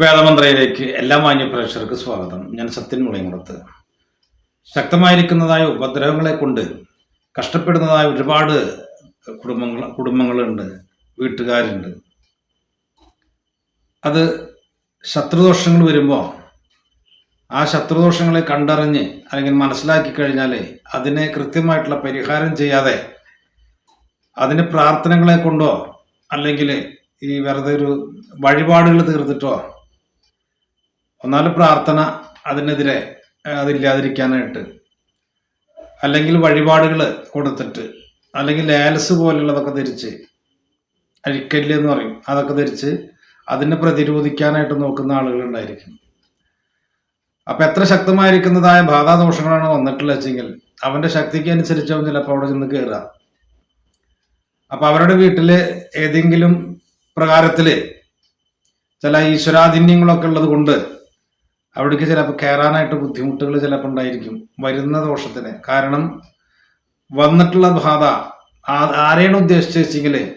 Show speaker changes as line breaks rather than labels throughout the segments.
വേദമന്ത്രയിലേക്ക് എല്ലാ മാന്യ പ്രേക്ഷകർക്ക് സ്വാഗതം. ഞാൻ സത്യൻ മുളയമുറത്ത് ശക്തമായിരിക്കുന്നതായ ഉപദ്രവങ്ങളെ കൊണ്ട് കഷ്ടപ്പെടുന്നതായ ഒരുപാട് കുടുംബങ്ങൾ കുടുംബങ്ങളുണ്ട് വീട്ടുകാരുണ്ട്. അത് ശത്രുദോഷങ്ങൾ വരുമ്പോൾ ആ ശത്രുദോഷങ്ങളെ കണ്ടറിഞ്ഞ് അല്ലെങ്കിൽ മനസ്സിലാക്കി കഴിഞ്ഞാൽ അതിനെ കൃത്യമായിട്ടുള്ള പരിഹാരം ചെയ്യാതെ അതിന് പ്രാർത്ഥനകളെ കൊണ്ടോ അല്ലെങ്കിൽ ഈ വെറുതെ ഒരു വഴിപാടുകൾ തീർത്തിട്ടോ ഒന്നാൽ പ്രാർത്ഥന അതിനെതിരെ അതില്ലാതിരിക്കാനായിട്ട്. അല്ലെങ്കിൽ വഴിപാടുകൾ കൊടുത്തിട്ട് അല്ലെങ്കിൽ ലേലസ് പോലുള്ളതൊക്കെ ധരിച്ച് അഴിക്കല്ല് എന്ന് പറയും. അതൊക്കെ ധരിച്ച് അതിനെ പ്രതിരോധിക്കാനായിട്ട് നോക്കുന്ന ആളുകളുണ്ടായിരിക്കും അപ്പം എത്ര ശക്തമായിരിക്കുന്നതായ ബാധാദോഷങ്ങളാണ് വന്നിട്ടുള്ളത് വെച്ചെങ്കിൽ അവന്റെ ശക്തിക്ക് അനുസരിച്ച് അവൻ ചിലപ്പോൾ അവിടെ ചെന്ന് കയറുക അപ്പം അവരുടെ വീട്ടിൽ ഏതെങ്കിലും പ്രകാരത്തിൽ ചില ഈശ്വരാധീന്യങ്ങളൊക്കെ ഉള്ളത് കൊണ്ട് അവിടേക്ക് ചിലപ്പോൾ കയറാനായിട്ട് ബുദ്ധിമുട്ടുകൾ ചിലപ്പോൾ ഉണ്ടായിരിക്കും. വരുന്ന ദോഷത്തിന്. കാരണം വന്നിട്ടുള്ള ബാധ ആരെയാണ് ഉദ്ദേശിച്ച് വെച്ചെങ്കിൽ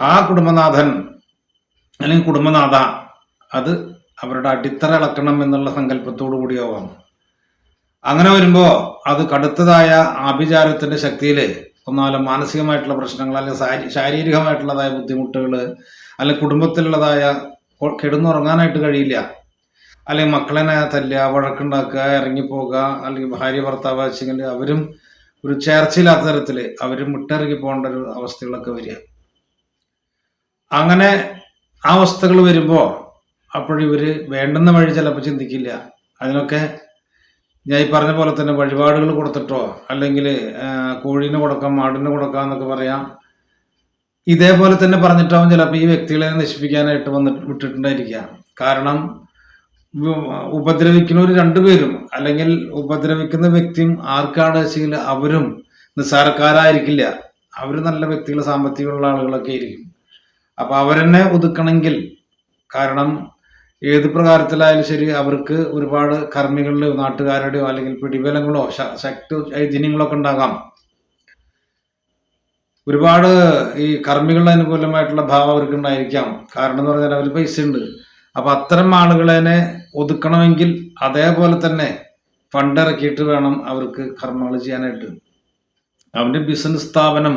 ആ കുടുംബനാഥൻ അല്ലെങ്കിൽ കുടുംബനാഥ അത് അവരുടെ അടിത്തറ ഇളക്കണം എന്നുള്ള സങ്കല്പത്തോടു കൂടിയാവാം. അങ്ങനെ വരുമ്പോൾ അത് കടുത്തതായ ആഭിചാരത്തിന്റെ ശക്തിയിൽ ഒന്നാലും മാനസികമായിട്ടുള്ള പ്രശ്നങ്ങൾ അല്ലെങ്കിൽ ശാരീരികമായിട്ടുള്ളതായ ബുദ്ധിമുട്ടുകൾ അല്ലെങ്കിൽ കുടുംബത്തിലുള്ളതായ കിടന്നുറങ്ങാനായിട്ട് കഴിയില്ല. അല്ലെങ്കിൽ മക്കളെ തല്ലുക വഴക്കുണ്ടാക്കുക ഇറങ്ങിപ്പോകുക അല്ലെങ്കിൽ ഭാര്യ ഭർത്താവ് വെച്ചെങ്കിൽ അവരും ഒരു ചേർച്ചയില്ലാത്ത തരത്തിൽ അവരും വിട്ടിറങ്ങി പോകേണ്ട ഒരു അവസ്ഥകളൊക്കെ വരിക. അങ്ങനെ ആ അവസ്ഥകൾ വരുമ്പോൾ അപ്പോഴിവർ വേണ്ടുന്ന വഴി ചിലപ്പോൾ ചിന്തിക്കില്ല. അതിനൊക്കെ ഞാൻ ഈ പറഞ്ഞ പോലെ തന്നെ വഴിപാടുകൾ കൊടുത്തിട്ടോ അല്ലെങ്കിൽ കോഴീനെ കൊടുക്കാം മാടിന് കൊടുക്കാം എന്നൊക്കെ പറയാം. ഇതേപോലെ തന്നെ പറഞ്ഞിട്ടാവും ചിലപ്പോൾ ഈ വ്യക്തികളെ നശിപ്പിക്കാനായിട്ട് വന്നിട്ട് വിട്ടിട്ടുണ്ടായിരിക്കുക. കാരണം ഉപദ്രവിക്കുന്നവർ രണ്ടുപേരും അല്ലെങ്കിൽ ഉപദ്രവിക്കുന്ന വ്യക്തിയും ആർക്കാണ് വെച്ചെങ്കിൽ അവരും നിസ്സാരക്കാരായിരിക്കില്ല. അവർ നല്ല വ്യക്തികൾ സാമ്പത്തികമുള്ള ആളുകളൊക്കെ ആയിരിക്കും. അപ്പൊ അവരെന്നെ ഒതുക്കണമെങ്കിൽ കാരണം ഏത് പ്രകാരത്തിലായാലും ശരി അവർക്ക് ഒരുപാട് കർമ്മികളുടെയോ നാട്ടുകാരുടെയോ അല്ലെങ്കിൽ പിടിബലങ്ങളോ ശക്തി ഐതിന്യങ്ങളോ ഒക്കെ ഉണ്ടാകാം. ഒരുപാട് ഈ കർമ്മികളുടെ അനുകൂലമായിട്ടുള്ള ഭാവം അവർക്ക് ഉണ്ടായിരിക്കാം കാരണം എന്ന് പറഞ്ഞാൽ അവർ പൈസ ഉണ്ട് അപ്പൊ അത്തരം ആളുകളെ ഒതുക്കണമെങ്കിൽ അതേപോലെ തന്നെ ഫണ്ട് ഇറക്കിയിട്ട് വേണം അവർക്ക് കർമ്മങ്ങൾ ചെയ്യാനായിട്ട്. അവന്റെ ബിസിനസ് സ്ഥാപനം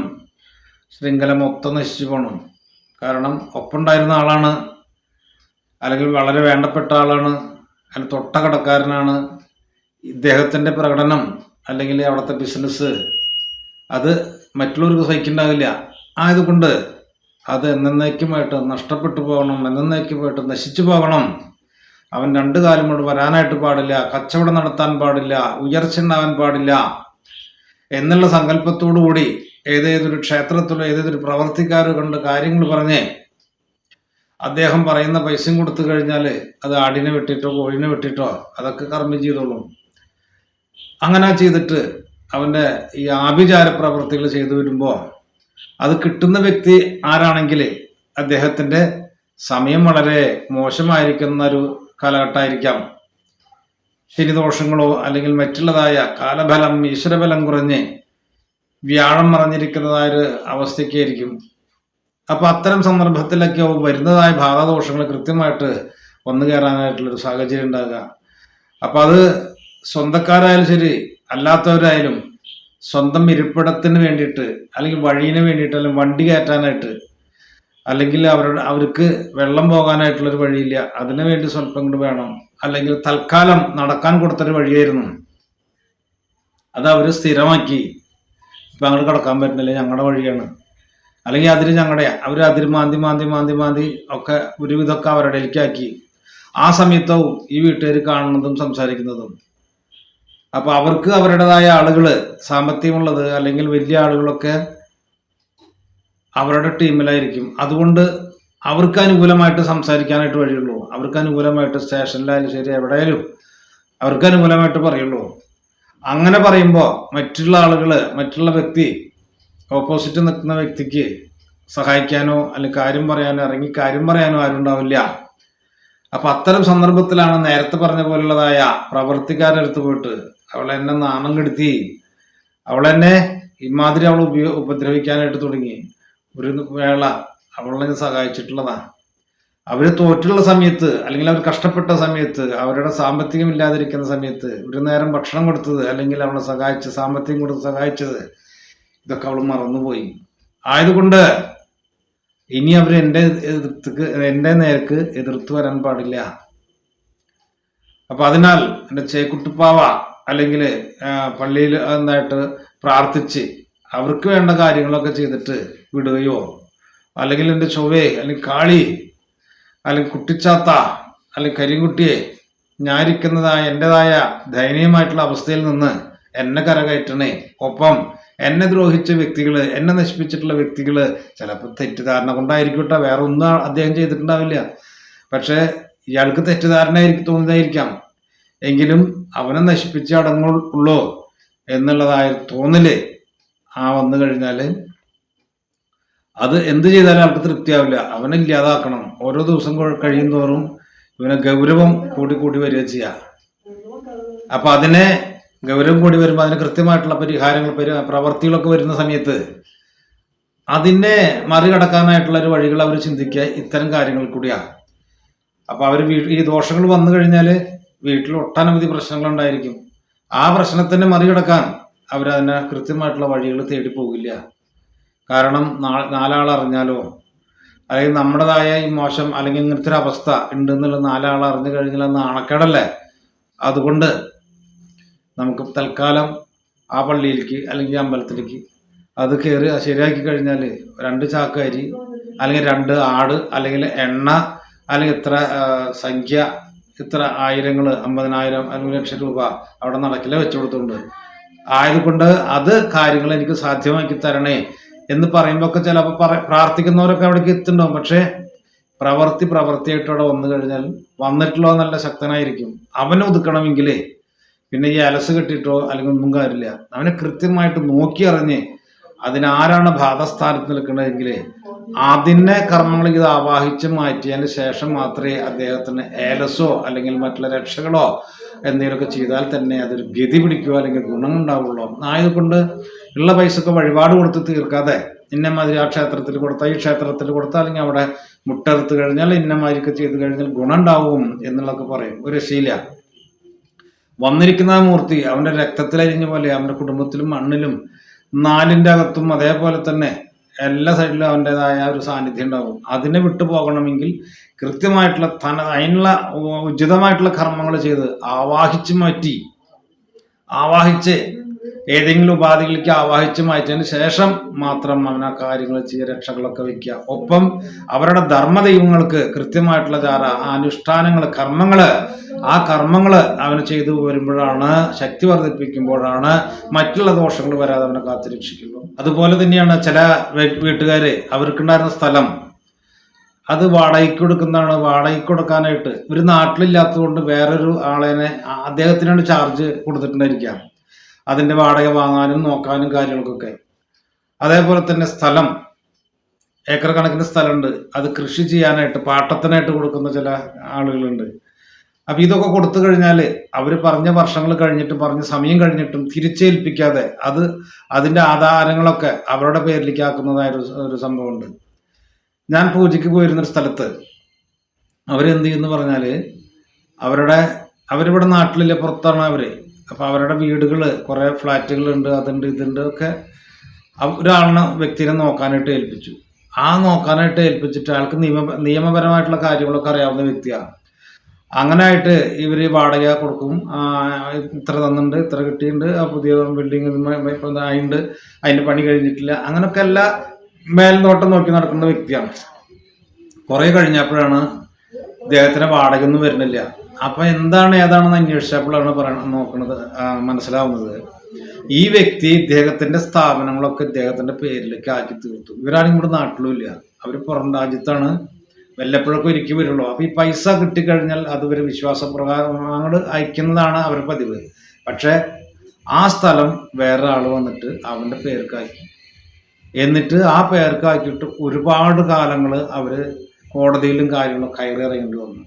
ശൃംഖല മൊത്തം നശിച്ചു പോകണം കാരണം ഒപ്പുണ്ടായിരുന്ന ആളാണ് അല്ലെങ്കിൽ വളരെ വേണ്ടപ്പെട്ട ആളാണ് അല്ലെങ്കിൽ തൊട്ട കടക്കാരനാണ് ഇദ്ദേഹത്തിന്റെ പ്രകടനം അല്ലെങ്കിൽ അവിടുത്തെ ബിസിനസ് അത് മറ്റുള്ളവർക്ക് സഹിക്കുന്നുണ്ടാവില്ല. ആയതുകൊണ്ട് അത് എന്നേക്കുമായിട്ട് നഷ്ടപ്പെട്ടു പോകണം എന്നേക്കുമായിട്ട് നശിച്ചു പോകണം. അവൻ രണ്ടു കാലം കൊണ്ട് വരാനായിട്ട് പാടില്ല കച്ചവടം നടത്താൻ പാടില്ല ഉയർച്ച ഉണ്ടാവാൻ പാടില്ല എന്നുള്ള സങ്കല്പത്തോടു കൂടി ഏതേതൊരു ക്ഷേത്രത്തിലോ ഏതേതൊരു പ്രവർത്തിക്കാരോ കണ്ട് കാര്യങ്ങൾ പറഞ്ഞ് അദ്ദേഹം പറയുന്ന പൈസയും കൊടുത്തു കഴിഞ്ഞാൽ അത് ആടിനെ വെട്ടിട്ടോ കോഴിനെ വെട്ടിട്ടോ അതൊക്കെ കർമ്മം ചെയ്തോളും. അങ്ങനെ ചെയ്തിട്ട് അവന്റെ ഈ ആഭിചാര പ്രവർത്തികൾ ചെയ്തു വരുമ്പോൾ അത് കിട്ടുന്ന വ്യക്തി ആരാണെങ്കിൽ അദ്ദേഹത്തിന്റെ സമയം വളരെ മോശമായിരിക്കുന്ന ഒരു കാലഘട്ടമായിരിക്കാം. ശനിദോഷങ്ങളോ അല്ലെങ്കിൽ മറ്റുള്ളതായ കാലബലം ഈശ്വരബലം കുറഞ്ഞ് വ്യാഴം മറഞ്ഞിരിക്കുന്നതായ ഒരു അവസ്ഥയ്ക്കായിരിക്കും അപ്പൊ അത്തരം സന്ദർഭത്തിലൊക്കെ വരുന്നതായ ഭാഗദോഷങ്ങൾ കൃത്യമായിട്ട് വന്നു കയറാനായിട്ടുള്ളൊരു സാഹചര്യം ഉണ്ടാകുക. അപ്പൊ അത് സ്വന്തക്കാരായാലും ശരി അല്ലാത്തവരായാലും സ്വന്തം ഇരിപ്പിടത്തിന് വേണ്ടിയിട്ട് അല്ലെങ്കിൽ വഴിയിന് വേണ്ടിയിട്ട് അല്ലെങ്കിൽ വണ്ടി കയറ്റാനായിട്ട് അല്ലെങ്കിൽ അവരുടെ അവർക്ക് വെള്ളം പോകാനായിട്ടുള്ളൊരു വഴിയില്ല. അതിനു വേണ്ടി സ്വല്പം കൂടി വേണം. അല്ലെങ്കിൽ തൽക്കാലം നടക്കാൻ കൊടുത്തൊരു വഴിയായിരുന്നു. അത് അവർ സ്ഥിരമാക്കി. ഇപ്പം അങ്ങോട്ട് കിടക്കാൻ പറ്റുന്നില്ല. ഞങ്ങളുടെ വഴിയാണ്. അല്ലെങ്കിൽ അതിര് ഞങ്ങളുടെ അവർ അതിര് മാന്തി മാന്തി മാന്തി മാന്തി ഒക്കെ ഒരുവിധമൊക്കെ അവരുടെ ഇടയിലേക്കാക്കി ആ സമയത്താവും ഈ വീട്ടുകാർ കാണുന്നതും സംസാരിക്കുന്നതും. അപ്പോൾ അവർക്ക് അവരുടേതായ ആളുകൾ സാമ്പത്തികമുള്ളത് അല്ലെങ്കിൽ വലിയ ആളുകളൊക്കെ അവരുടെ ടീമിലായിരിക്കും. അതുകൊണ്ട് അവർക്ക് അനുകൂലമായിട്ട് സംസാരിക്കാനായിട്ട് വഴിയുള്ളൂ. അവർക്ക് അനുകൂലമായിട്ട് സ്റ്റേഷനിലായാലും ശരി എവിടെയായാലും അവർക്ക് അനുകൂലമായിട്ട് പറയുള്ളൂ. അങ്ങനെ പറയുമ്പോൾ മറ്റുള്ള ആളുകൾ മറ്റുള്ള വ്യക്തി ഓപ്പോസിറ്റ് നിൽക്കുന്ന വ്യക്തിക്ക് സഹായിക്കാനോ അല്ലെങ്കിൽ കാര്യം പറയാനോ ഇറങ്ങി കാര്യം പറയാനോ ആരും ഉണ്ടാവില്ല. അപ്പൊ അത്തരം സന്ദർഭത്തിലാണ് നേരത്തെ പറഞ്ഞ പോലുള്ളതായ പ്രവർത്തിക്കാരടുത്ത് പോയിട്ട് അവളെന്നെ നാണം കെടുത്തി അവളെന്നെ ഇമാതിരി അവൾ ഉപയോ ഉപദ്രവിക്കാനായിട്ട് തുടങ്ങി. ഒരു വേള അവളെ സഹായിച്ചിട്ടുള്ളതാണ് അവർ തോറ്റുള്ള സമയത്ത് അല്ലെങ്കിൽ അവർ കഷ്ടപ്പെട്ട സമയത്ത് അവരുടെ സാമ്പത്തികം ഇല്ലാതിരിക്കുന്ന സമയത്ത് ഒരു നേരം ഭക്ഷണം കൊടുത്തത് അല്ലെങ്കിൽ അവളെ സഹായിച്ച് സാമ്പത്തികം കൊടുത്ത് സഹായിച്ചത് ഇതൊക്കെ അവൾ മറന്നുപോയി. ആയതുകൊണ്ട് ഇനി അവർ എന്റെ എതിർത്ത് എന്റെ നേർക്ക് എതിർത്ത് വരാൻ പാടില്ല. അപ്പൊ അതിനാൽ എന്റെ ചേക്കുട്ടിപ്പാവ അല്ലെങ്കിൽ പള്ളിയിൽ എന്തായിട്ട് പ്രാർത്ഥിച്ച് അവർക്ക് വേണ്ട കാര്യങ്ങളൊക്കെ ചെയ്തിട്ട് വിടുകയോ? അല്ലെങ്കിൽ എന്റെ ചൊവ്വേ അല്ലെങ്കിൽ കാളി അല്ലെങ്കിൽ കുട്ടിച്ചാത്ത അല്ലെങ്കിൽ കരിങ്കുട്ടിയെ ഞാനിരിക്കുന്നതായ എന്റെതായ ദയനീയമായിട്ടുള്ള അവസ്ഥയിൽ നിന്ന് എന്നെ കരകയറ്റണേ. ഒപ്പം എന്നെ ദ്രോഹിച്ച വ്യക്തികൾ എന്നെ നശിപ്പിച്ചിട്ടുള്ള വ്യക്തികൾ ചിലപ്പോൾ തെറ്റിദ്ധാരണ കൊണ്ടായിരിക്കട്ടെ വേറെ ഒന്നും അദ്ദേഹം ചെയ്തിട്ടുണ്ടാവില്ല. പക്ഷേ ഇയാൾക്ക് തെറ്റിദ്ധാരണയായിരിക്കും തോന്നുന്നതായിരിക്കാം എങ്കിലും അവനെ നശിപ്പിച്ച അടങ്ങുള്ളൂ എന്നുള്ളതായ തോന്നൽ ആ വന്നു കഴിഞ്ഞാൽ അത് എന്ത് ചെയ്താലും ആൾക്ക് തൃപ്തിയാവില്ല. അവനെ ഇല്ലാതാക്കണം. ഓരോ ദിവസം കഴിയും തോറും ഇവനെ ഗൗരവം കൂടി കൂടി വരിക ചെയ്യുക അപ്പൊ അതിനെ ഗൗരവം കൂടി വരുമ്പോൾ അതിന് കൃത്യമായിട്ടുള്ള പരിഹാരങ്ങൾ പ്രവർത്തികളൊക്കെ വരുന്ന സമയത്ത് അതിനെ മറികടക്കാനായിട്ടുള്ള ഒരു വഴികൾ അവർ ചിന്തിക്കുക. ഇത്തരം കാര്യങ്ങൾ കൂടിയാണ് അപ്പൊ അവർ ഈ ദോഷങ്ങൾ വന്നു കഴിഞ്ഞാൽ വീട്ടിൽ ഒട്ടനവധി പ്രശ്നങ്ങൾ ഉണ്ടായിരിക്കും ആ പ്രശ്നത്തിനെ മറികടക്കാൻ അവരതിനെ കൃത്യമായിട്ടുള്ള വഴികൾ തേടി പോകില്ല. കാരണം നാലാളറിഞ്ഞാലോ? അല്ലെങ്കിൽ നമ്മുടേതായ ഈ മോശം അല്ലെങ്കിൽ ഇങ്ങനത്തെ ഒരു അവസ്ഥ ഉണ്ട് എന്നുള്ള നാലാൾ അറിഞ്ഞു കഴിഞ്ഞാൽ നാണക്കേടല്ലേ? അതുകൊണ്ട് നമുക്ക് തൽക്കാലം ആ പള്ളിയിലേക്ക് അല്ലെങ്കിൽ അമ്പലത്തിലേക്ക് അത് കയറി ശരിയാക്കി കഴിഞ്ഞാൽ രണ്ട് ചാക്കരി അല്ലെങ്കിൽ രണ്ട് ആട് അല്ലെങ്കിൽ എണ്ണ അല്ലെങ്കിൽ ഇത്ര സംഖ്യ ഇത്ര ആയിരങ്ങൾ അമ്പതിനായിരം അല്ലെങ്കിൽ ലക്ഷം രൂപ അവിടെ നടക്കില്ല വെച്ചു കൊടുത്തുണ്ട് ആയതുകൊണ്ട് അത് കാര്യങ്ങൾ എനിക്ക് സാധ്യമാക്കി തരണേ. എന്ന് പറയുമ്പോൾ ഒക്കെ ചിലപ്പോൾ പ്രാർത്ഥിക്കുന്നവരൊക്കെ അവിടേക്ക് എത്തുന്നുണ്ടാവും. പക്ഷേ പ്രവർത്തി പ്രവർത്തിയായിട്ട് അവിടെ വന്നു കഴിഞ്ഞാൽ വന്നിട്ടുള്ള നല്ല ശക്തനായിരിക്കും. അവനെ ഒതുക്കണമെങ്കിലേ പിന്നെ ഈ അലസ് കെട്ടിയിട്ടോ അല്ലെങ്കിൽ ഒന്നും കാര്യമില്ല. അവനെ കൃത്യമായിട്ട് നോക്കി അറിഞ്ഞ് അതിനാരാണ് ബാധസ്ഥാനത്ത് നിൽക്കുന്നതെങ്കിൽ അതിനെ കർമ്മങ്ങൾ ഇത് ആവാഹിച്ച് മാറ്റിയതിന് ശേഷം മാത്രമേ അദ്ദേഹത്തിന് ഏലസോ അല്ലെങ്കിൽ മറ്റുള്ള രക്ഷകളോ എന്തെങ്കിലുമൊക്കെ ചെയ്താൽ തന്നെ അതൊരു ഗതി പിടിക്കുക അല്ലെങ്കിൽ ഗുണമുണ്ടാവുള്ളൂ ആയതുകൊണ്ട് ഉള്ള പൈസക്ക് വഴിപാട് കൊടുത്ത് തീർക്കാതെ ഇന്നമാതിരി ആ ക്ഷേത്രത്തിൽ കൊടുത്താൽ ഈ ക്ഷേത്രത്തിൽ കൊടുത്താൽ അല്ലെങ്കിൽ അവിടെ മുട്ടെടുത്ത് കഴിഞ്ഞാൽ ഇന്നമാതിരിയൊക്കെ ചെയ്ത് കഴിഞ്ഞാൽ ഗുണം ഉണ്ടാവും എന്നുള്ളതൊക്കെ പറയും. ഒരു ശീല വന്നിരിക്കുന്ന ആ മൂർത്തി അവന്റെ രക്തത്തിലരിഞ്ഞ പോലെ അവന്റെ കുടുംബത്തിലും മണ്ണിലും നാലിന്റെ അകത്തും അതേപോലെ തന്നെ എല്ലാ സൈഡിലും അവന്റെതായ ഒരു സാന്നിധ്യം ഉണ്ടാകും. അതിനെ വിട്ടു പോകണമെങ്കിൽ കൃത്യമായിട്ടുള്ള തന അതിനുള്ള ഉചിതമായിട്ടുള്ള കർമ്മങ്ങൾ ചെയ്ത് ആവാഹിച്ച് മാറ്റി ആവാഹിച്ച് ഏതെങ്കിലും ഉപാധികളിലേക്ക് ആവാഹിച്ച് മാറ്റിയതിന് ശേഷം മാത്രം അവൻ ആ കാര്യങ്ങൾ ചെയ്യുക രക്ഷകളൊക്കെ വെക്കുക. ഒപ്പം അവരുടെ ധർമ്മ ദൈവങ്ങൾക്ക് കൃത്യമായിട്ടുള്ള ആ അനുഷ്ഠാനങ്ങൾ കർമ്മങ്ങൾ ആ കർമ്മങ്ങൾ അവന് ചെയ്തു വരുമ്പോഴാണ് ശക്തി വർദ്ധിപ്പിക്കുമ്പോഴാണ് മറ്റുള്ള ദോഷങ്ങൾ വരാതെ അവനെ കാത്തുരക്ഷിക്കുള്ളൂ അതുപോലെ തന്നെയാണ് ചില വീ- വീട്ടുകാര് അവർക്കുണ്ടായിരുന്ന സ്ഥലം. അത് വാടകയ്ക്ക് കൊടുക്കുന്നതാണ്. വാടകയ്ക്ക് കൊടുക്കാനായിട്ട് ഒരു നാട്ടിലില്ലാത്തത് കൊണ്ട് വേറൊരു ആളേനെ അദ്ദേഹത്തിനാണ് ചാർജ് കൊടുത്തിട്ടുണ്ടായിരിക്കാം അതിന്റെ വാടക വാങ്ങാനും നോക്കാനും കാര്യങ്ങൾക്കൊക്കെ. അതേപോലെ തന്നെ സ്ഥലം. ഏക്കർ കണക്കിന് സ്ഥലമുണ്ട്. അത് കൃഷി ചെയ്യാനായിട്ട് പാട്ടത്തിനായിട്ട് കൊടുക്കുന്ന ചില ആളുകളുണ്ട്. അപ്പം ഇതൊക്കെ കൊടുത്തു കഴിഞ്ഞാൽ അവർ പറഞ്ഞ വർഷങ്ങൾ കഴിഞ്ഞിട്ടും പറഞ്ഞ സമയം കഴിഞ്ഞിട്ടും തിരിച്ചേൽപ്പിക്കാതെ അത് അതിന്റെ ആധാരങ്ങളൊക്കെ അവരുടെ പേരിലേക്ക് ആക്കുന്നതായ ഒരു സംഭവമുണ്ട്. ഞാൻ പൂജയ്ക്ക് പോയിരുന്നൊരു സ്ഥലത്ത് അവരെന്ത് ചെയ്യുന്നു പറഞ്ഞാൽ അവരുടെ അവരിവിടെ നാട്ടിലില്ല പുറത്താണ് അവർ? അപ്പൊ അവരുടെ വീടുകൾ കുറേ ഫ്ലാറ്റുകളുണ്ട് അതുണ്ട് ഇതുണ്ട് ഒക്കെ ഒരാളിനെ വ്യക്തിനെ നോക്കാനായിട്ട് ഏൽപ്പിച്ചു. ആ നോക്കാനായിട്ട് ഏൽപ്പിച്ചിട്ട് ആൾക്ക് നിയമ നിയമപരമായിട്ടുള്ള കാര്യങ്ങളൊക്കെ അറിയാവുന്ന വ്യക്തിയാണ്. അങ്ങനെ ആയിട്ട് ഇവർ വാടക കൊടുക്കും. ഇത്ര തന്നിട്ടുണ്ട് ഇത്ര കിട്ടിയിട്ടുണ്ട് ആ പുതിയ ബിൽഡിംഗ് ഇപ്പം ആയിട്ടുണ്ട് അതിന്റെ പണി കഴിഞ്ഞിട്ടില്ല. അങ്ങനൊക്കെ എല്ലാ മേൽനോട്ടം നോക്കി നടക്കുന്ന വ്യക്തിയാണ്. കുറേ കഴിഞ്ഞപ്പോഴാണ് ഇദ്ദേഹത്തിന് വാടകയൊന്നും വരുന്നില്ല. അപ്പൊ എന്താണ് ഏതാണെന്ന് അന്വേഷിച്ചപ്പോഴാണ് പറയണ നോക്കുന്നത് മനസ്സിലാവുന്നത്. ഈ വ്യക്തി ഇദ്ദേഹത്തിന്റെ സ്ഥാപനങ്ങളൊക്കെ ഇദ്ദേഹത്തിന്റെ പേരിലേക്ക് ആക്കി തീർത്തു. ഇവരാരും ഇവിടെ നാട്ടിലും ഇല്ല അവർ പുറം രാജ്യത്താണ്. വല്ലപ്പോഴൊക്കെ ഒരുക്കി വരുള്ളൂ. അപ്പൊ ഈ പൈസ കിട്ടിക്കഴിഞ്ഞാൽ അത് ഒരു വിശ്വാസപ്രകാരം അങ്ങോട്ട് അയക്കുന്നതാണ് അവർ പതിവ്. പക്ഷെ ആ സ്ഥലം വേറെ ആൾ വന്നിട്ട് അവന്റെ പേർക്കാക്കി. എന്നിട്ട് ആ പേർക്കാക്കിയിട്ട് ഒരുപാട് കാലങ്ങൾ അവർ കോടതിയിലും കാര്യങ്ങളും കയറി ഇറങ്ങേണ്ടി വന്നു.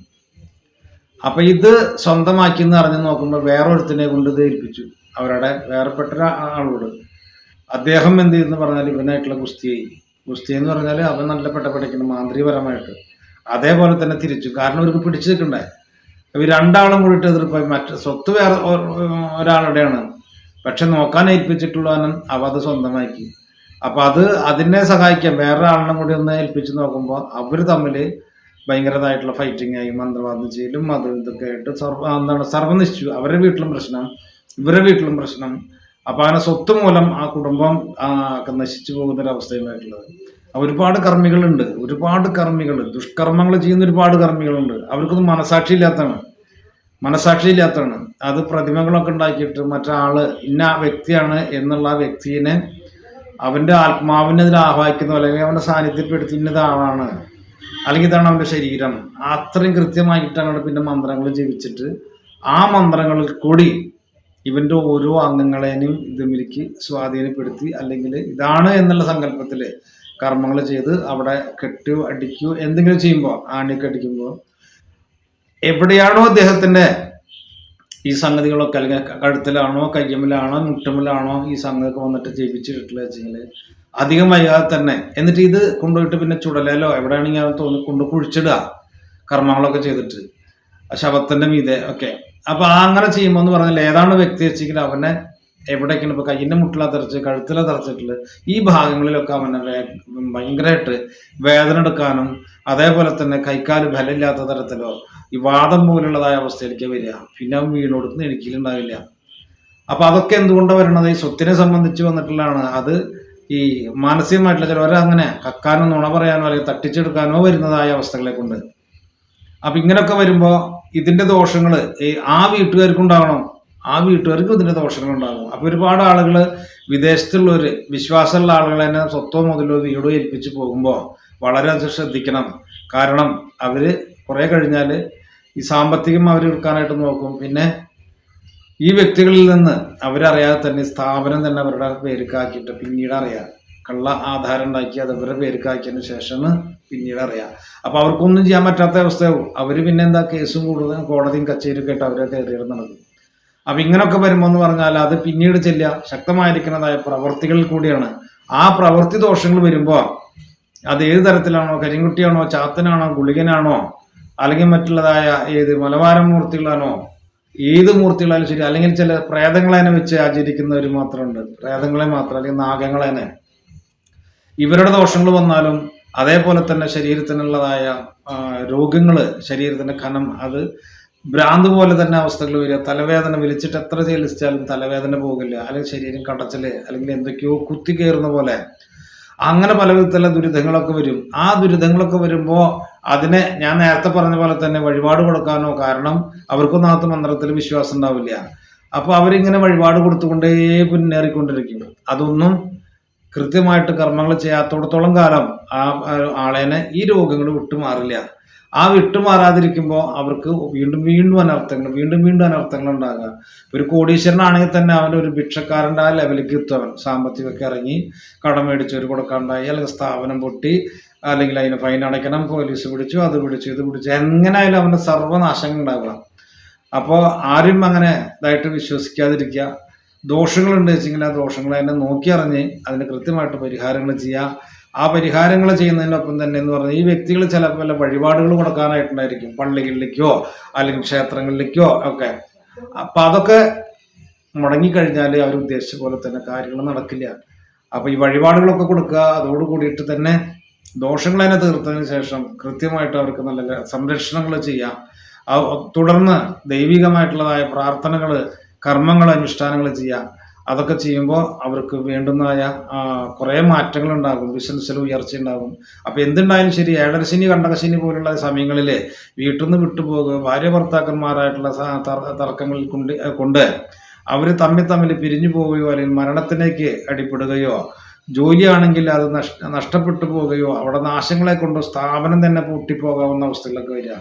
അപ്പൊ ഇത് സ്വന്തമാക്കി എന്ന് അറിഞ്ഞു നോക്കുമ്പോൾ വേറൊരുത്തിനെ കൊണ്ട് ഇത് ഏൽപ്പിച്ചു. അവരുടെ വേറെപ്പെട്ട ആളോട്. അദ്ദേഹം എന്ത് ചെയ്തെന്ന് പറഞ്ഞാൽ ഇവനായിട്ടുള്ള ഗുസ്തി ഗുസ്തി എന്ന് പറഞ്ഞാൽ അവൻ നല്ല പെട്ട പഠിക്കണം മാന്ത്രികപരമായിട്ട് അതേപോലെ തന്നെ തിരിച്ചു. കാരണം ഇവർക്ക് പിടിച്ചു നിൽക്കണ്ടേ? ഇവർ രണ്ടാളും കൂടിയിട്ട് എതിർപ്പായി മറ്റു സ്വത്ത് വേറെ ഒരാളുടെയാണ്. പക്ഷെ നോക്കാൻ ഏൽപ്പിച്ചിട്ടുള്ളവനും അവ അത് സ്വന്തമാക്കി. അപ്പൊ അത് അതിനെ സഹായിക്കാൻ വേറെ ആളിനെ കൂടി ഒന്ന് ഏൽപ്പിച്ച് നോക്കുമ്പോൾ അവർ തമ്മിൽ ഭയങ്കരതായിട്ടുള്ള ഫൈറ്റിംഗ് ആയി മന്ത്രവാദം ചെയ്യലും അത് ഇതൊക്കെ ആയിട്ട് സർവ എന്താണ് സർവനിശ്ചു അവരുടെ വീട്ടിലും പ്രശ്നം ഇവരുടെ വീട്ടിലും പ്രശ്നം. അപ്പൊ അങ്ങനെ സ്വത്ത് മൂലം ആ കുടുംബം ഒക്കെ നശിച്ചു പോകുന്ന ഒരു അവസ്ഥയിലായിട്ടുള്ളത് ഒരുപാട് കർമ്മികളുണ്ട് ഒരുപാട് കർമ്മികൾ ദുഷ്കർമ്മങ്ങൾ ചെയ്യുന്ന ഒരുപാട് കർമ്മികളുണ്ട്. അവർക്കൊന്നും മനസാക്ഷി ഇല്ലാത്തതാണ് മനസാക്ഷി ഇല്ലാത്തതാണ് അത് പ്രതിമകളൊക്കെ ഉണ്ടാക്കിയിട്ട് മറ്റാൾ ഇന്ന വ്യക്തിയാണ് എന്നുള്ള ആ വ്യക്തിയെ അവന്റെ ആത്മാവിനെതിൽ ആഹ്വാനിക്കുന്നു അല്ലെങ്കിൽ അവന്റെ സാന്നിധ്യപ്പെടുത്തി ഇന്നത് ആളാണ്. അല്ലെങ്കിൽ ഇതാണ് അവന്റെ ശരീരം. അത്രയും കൃത്യമായിട്ടാണ് പിന്നെ മന്ത്രങ്ങൾ ജപിച്ചിട്ട് ആ മന്ത്രങ്ങളിൽ കൂടി ഇവന്റെ ഓരോ അംഗങ്ങളെയും ഇതുമിലേക്ക് സ്വാധീനപ്പെടുത്തി അല്ലെങ്കിൽ ഇതാണ് എന്നുള്ള സങ്കല്പത്തിൽ കർമ്മങ്ങൾ ചെയ്ത് അവിടെ കെട്ടിയോ അടിക്കോ എന്തെങ്കിലും ചെയ്യുമ്പോൾ ആണിയൊക്കെ അടിക്കുമ്പോൾ എവിടെയാണോ അദ്ദേഹത്തിന്റെ ഈ സംഗതികളൊക്കെ അല്ലെങ്കിൽ കഴുത്തിലാണോ കയ്യമ്മിലാണോ മുട്ടമ്മിലാണോ ഈ സംഗതിയൊക്കെ വന്നിട്ട് ജയിപ്പിച്ചിട്ടുള്ളത് വെച്ചെങ്കിൽ അധികം വൈകാതെ തന്നെ. എന്നിട്ട് ഇത് കൊണ്ടുപോയിട്ട് പിന്നെ ചുടലയിലോ എവിടെയാണെങ്കിൽ തോന്നി കൊണ്ട് കുഴിച്ചിടുക കർമ്മങ്ങളൊക്കെ ചെയ്തിട്ട്. ശവത്തിന്റെ മീതെ ഒക്കെ. അപ്പൊ അങ്ങനെ ചെയ്യുമ്പോൾ എന്ന് പറഞ്ഞാൽ ഏതാണ് വ്യക്തി വെച്ചെങ്കിൽ അവനെ എവിടേക്കാണ് ഇപ്പൊ കയ്യിന്റെ മുട്ടിലാ തെറിച്ച് കഴുത്തിലാ തെറിച്ചിട്ടുള്ള ഈ ഭാഗങ്ങളിലൊക്കെ അവനെ ഭയങ്കരമായിട്ട് വേദന എടുക്കാനും അതേപോലെ തന്നെ കൈക്കാൽ ബലമില്ലാത്ത തരത്തിലോ ഈ വാദം പോലുള്ളതായ അവസ്ഥയിലേക്ക് വരിക. പിന്നെ അവൻ വീണോടുത്ത് എനിക്കിലുണ്ടാവില്ല അപ്പൊ അതൊക്കെ എന്തുകൊണ്ടാണ് വരണത്? ഈ സ്വത്തിനെ സംബന്ധിച്ച് വന്നിട്ടുള്ളതാണ്. അത് ഈ മാനസികമായിട്ടുള്ള ചിലവരെ അങ്ങനെ കക്കാനോ നുണ പറയാനോ അല്ലെങ്കിൽ തട്ടിച്ചെടുക്കാനോ വരുന്നതായ അവസ്ഥകളെ കൊണ്ട്. അപ്പൊ ഇങ്ങനെയൊക്കെ വരുമ്പോ ഇതിന്റെ ദോഷങ്ങൾ ഈ ആ വീട്ടുകാർക്കുണ്ടാകണം ആ വീട്ടുകാർക്കും ഇതിന്റെ ദോഷങ്ങൾ ഉണ്ടാകും അപ്പൊ ഒരുപാട് ആളുകൾ വിദേശത്തുള്ളവര് വിശ്വാസമുള്ള ആളുകൾ തന്നെ സ്വത്തോ മുതലോ വീടോ ഏൽപ്പിച്ച് പോകുമ്പോൾ വളരെ അത് ശ്രദ്ധിക്കണം. കാരണം അവർ കുറേ കഴിഞ്ഞാൽ ഈ സാമ്പത്തികം അവർ എടുക്കാനായിട്ട് നോക്കും. പിന്നെ ഈ വ്യക്തികളിൽ നിന്ന് അവരറിയാതെ തന്നെ സ്ഥാപനം തന്നെ അവരുടെ പേരുക്കാക്കിയിട്ട് പിന്നീട് അറിയാം കള്ള ആധാരം ഉണ്ടാക്കി അത് അവരുടെ പേരുക്കാക്കിയതിന് ശേഷമാണ് പിന്നീട് അറിയാം അപ്പോൾ അവർക്കൊന്നും ചെയ്യാൻ പറ്റാത്ത അവസ്ഥയാവും. അവർ പിന്നെ എന്താ കേസും കൂടുതൽ കോടതിയും കച്ചേരിയൊക്കെ ആയിട്ട് അവരെ കയറിയത് നടക്കും. അപ്പൊ ഇങ്ങനൊക്കെ വരുമ്പോ എന്ന് പറഞ്ഞാൽ അത് പിന്നീട് ചെല്ലുക. ശക്തമായിരിക്കുന്നതായ പ്രവർത്തികളിൽ കൂടിയാണ്. ആ പ്രവൃത്തി ദോഷങ്ങൾ വരുമ്പോ അത് ഏത് തരത്തിലാണോ കരിങ്കുട്ടിയാണോ ചാത്തനാണോ ഗുളികനാണോ അല്ലെങ്കിൽ മറ്റുള്ളതായ ഏത് മലബാരം മൂർത്തികളാണോ ഏത് മൂർത്തികളായാലും ശരി അല്ലെങ്കിൽ ചില പ്രേതങ്ങളെ വെച്ച് ആചരിക്കുന്നവർ മാത്രമുണ്ട്. പ്രേതങ്ങളെ മാത്രം അല്ലെങ്കിൽ നാഗങ്ങളെ ഇവരുടെ ദോഷങ്ങൾ വന്നാലും അതേപോലെ തന്നെ ശരീരത്തിനുള്ളതായ രോഗങ്ങൾ ശരീരത്തിന്റെ കനം അത് ഭ്രാന്ത് പോലെ തന്നെ അവസ്ഥകൾ വരിക. തലവേദന വിളിച്ചിട്ട് എത്ര ചികിത്സിച്ചാലും തലവേദന പോകില്ല. അല്ലെങ്കിൽ ശരീരം കടച്ചിൽ അല്ലെങ്കിൽ എന്തൊക്കെയോ കുത്തി കയറുന്ന പോലെ അങ്ങനെ പല വിധത്തിലുള്ള ദുരിതങ്ങളൊക്കെ വരും. ആ ദുരിതങ്ങളൊക്കെ വരുമ്പോൾ അതിനെ ഞാൻ നേരത്തെ പറഞ്ഞ പോലെ തന്നെ വഴിപാട് കൊടുക്കാനോ കാരണം അവർക്കൊന്നും അകത്ത് മന്ത്രത്തിൽ വിശ്വാസം ഉണ്ടാവില്ല. അപ്പൊ അവരിങ്ങനെ വഴിപാട് കൊടുത്തുകൊണ്ടേ മുന്നേറിക്കൊണ്ടിരിക്കും. അതൊന്നും കൃത്യമായിട്ട് കർമ്മങ്ങൾ ചെയ്യാത്തോടത്തോളം കാലം ആ ആളേനെ ഈ രോഗങ്ങൾ വിട്ടുമാറില്ല. ആ വിട്ടുമാറാതിരിക്കുമ്പോൾ അവർക്ക് വീണ്ടും വീണ്ടും അനർത്ഥങ്ങൾ വീണ്ടും വീണ്ടും അനർത്ഥങ്ങൾ ഉണ്ടാകുക ഒരു കോടീശ്വരനാണെങ്കിൽ തന്നെ അവൻ ഒരു ഭിക്ഷക്കാരന്റെ ആ ലെവലിലേക്ക് എത്തും സാമ്പത്തികമൊക്കെ ഇറങ്ങി കടം ഒരു കൊടുക്കാണ്ടായി അല്ലെങ്കിൽ സ്ഥാപനം പൊട്ടി അല്ലെങ്കിൽ അതിന് ഫൈൻ അടയ്ക്കണം പോലീസ് പിടിച്ചു അത് പിടിച്ചു ഇത് പിടിച്ചു. എങ്ങനെയായാലും അവന്റെ സർവനാശങ്ങൾ ഉണ്ടാവുക. അപ്പോൾ ആരും അങ്ങനെ ഇതായിട്ട് വിശ്വസിക്കാതിരിക്കുക. ദോഷങ്ങളുണ്ട് വെച്ചെങ്കിൽ ആ ദോഷങ്ങളെ തന്നെ നോക്കി അറിഞ്ഞ് അതിന് കൃത്യമായിട്ട് പരിഹാരങ്ങൾ ചെയ്യുക. ആ പരിഹാരങ്ങൾ ചെയ്യുന്നതിനൊപ്പം തന്നെ എന്ന് പറഞ്ഞാൽ ഈ വ്യക്തികൾ ചില പല വഴിപാടുകൾ കൊടുക്കാനായിട്ടുണ്ടായിരിക്കും. പള്ളികളിലേക്കോ അല്ലെങ്കിൽ ക്ഷേത്രങ്ങളിലേക്കോ ഒക്കെ. അപ്പൊ അതൊക്കെ മുടങ്ങിക്കഴിഞ്ഞാൽ അവർ ഉദ്ദേശിച്ച പോലെ തന്നെ കാര്യങ്ങൾ നടക്കില്ല. അപ്പൊ ഈ വഴിപാടുകളൊക്കെ കൊടുക്കുക അതോട് കൂടിയിട്ട് തന്നെ ദോഷങ്ങൾ തന്നെ തീർത്തതിന് ശേഷം കൃത്യമായിട്ട് അവർക്ക് നല്ല സംരക്ഷണങ്ങൾ ചെയ്യാം. തുടർന്ന് ദൈവികമായിട്ടുള്ളതായ പ്രാർത്ഥനകൾ കർമ്മങ്ങൾ അനുഷ്ഠാനങ്ങൾ ചെയ്യാം. അതൊക്കെ ചെയ്യുമ്പോൾ അവർക്ക് വേണ്ടുന്നതായ കുറേ മാറ്റങ്ങൾ ഉണ്ടാകും ബിസിനസ്സിൽ ഉയർച്ച ഉണ്ടാകും. അപ്പോൾ എന്തുണ്ടായാലും ശരി ഏഴരശനി കണ്ടകശനി പോലുള്ള സമയങ്ങളിൽ വീട്ടിൽ നിന്ന് വിട്ടുപോകുക ഭാര്യ ഭർത്താക്കന്മാരായിട്ടുള്ള തർക്കങ്ങളിൽ കൊണ്ട് കൊണ്ട് അവർ തമ്മിൽ തമ്മിൽ പിരിഞ്ഞു പോവുകയോ അല്ലെങ്കിൽ മരണത്തിലേക്ക് അടിപ്പെടുകയോ ജോലിയാണെങ്കിൽ അത് നഷ്ട നഷ്ടപ്പെട്ടു പോവുകയോ അവിടെ നാശങ്ങളെ കൊണ്ട് സ്ഥാപനം തന്നെ പൂട്ടിപ്പോകാവുന്ന അവസ്ഥകളൊക്കെ വരിക.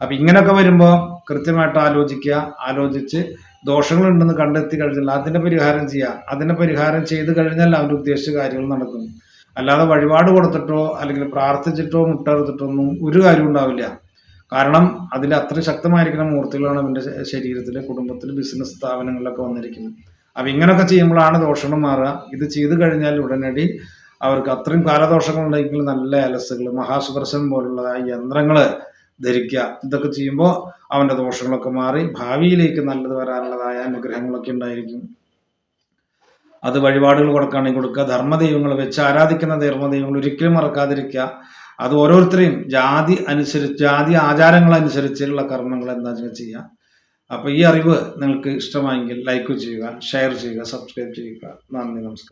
അപ്പം ഇങ്ങനെയൊക്കെ വരുമ്പോൾ കൃത്യമായിട്ട് ആലോചിക്കുക ആലോചിച്ച് ദോഷങ്ങളുണ്ടെന്ന് കണ്ടെത്തി കഴിഞ്ഞാൽ അതിനെ പരിഹാരം ചെയ്യുക അതിനെ പരിഹാരം ചെയ്ത് കഴിഞ്ഞാൽ അവർ ഉദ്ദേശിച്ച കാര്യങ്ങൾ നടക്കും. അല്ലാതെ വഴിപാട് കൊടുത്തിട്ടോ അല്ലെങ്കിൽ പ്രാർത്ഥിച്ചിട്ടോ മുട്ടെടുത്തിട്ടോ ഒന്നും ഒരു കാര്യവും ഉണ്ടാവില്ല. കാരണം അതിൽ അത്ര ശക്തമായിരിക്കുന്ന മൂർത്തികളാണ് അവന്റെ ശരീരത്തിൽ കുടുംബത്തിൽ ബിസിനസ് സ്ഥാപനങ്ങളിലൊക്കെ വന്നിരിക്കുന്നത്. അപ്പം ഇങ്ങനെയൊക്കെ ചെയ്യുമ്പോഴാണ് ദോഷങ്ങൾ മാറുക. ഇത് ചെയ്തു കഴിഞ്ഞാൽ ഉടനടി അവർക്ക് അത്രയും കാലദോഷങ്ങൾ ഉണ്ടെങ്കിൽ നല്ല അലസുകൾ മഹാസുദർശൻ പോലുള്ള യന്ത്രങ്ങൾ ധരിക്കുക. ഇതൊക്കെ ചെയ്യുമ്പോൾ അവന്റെ ദോഷങ്ങളൊക്കെ മാറി ഭാവിയിലേക്ക് നല്ലത് വരാനുള്ളതായ അനുഗ്രഹങ്ങളൊക്കെ ഉണ്ടായിരിക്കും. അത് വഴിപാടുകൾ കൊടുക്കുകയാണെങ്കിൽ കൊടുക്കുക. ധർമ്മദൈവങ്ങൾ വെച്ച് ആരാധിക്കുന്ന ധർമ്മദൈവങ്ങൾ ഒരിക്കലും മറക്കാതിരിക്കുക. അത് ഓരോരുത്തരെയും ജാതി അനുസരിച്ച് ജാതി ആചാരങ്ങൾ അനുസരിച്ചുള്ള കർമ്മങ്ങൾ എന്താ ചെയ്യുക? അപ്പോൾ ഈ അറിവ് നിങ്ങൾക്ക് ഇഷ്ടമായെങ്കിൽ ലൈക്ക് ചെയ്യുക ഷെയർ ചെയ്യുക സബ്സ്ക്രൈബ് ചെയ്യുക. നന്ദി നമസ്കാരം.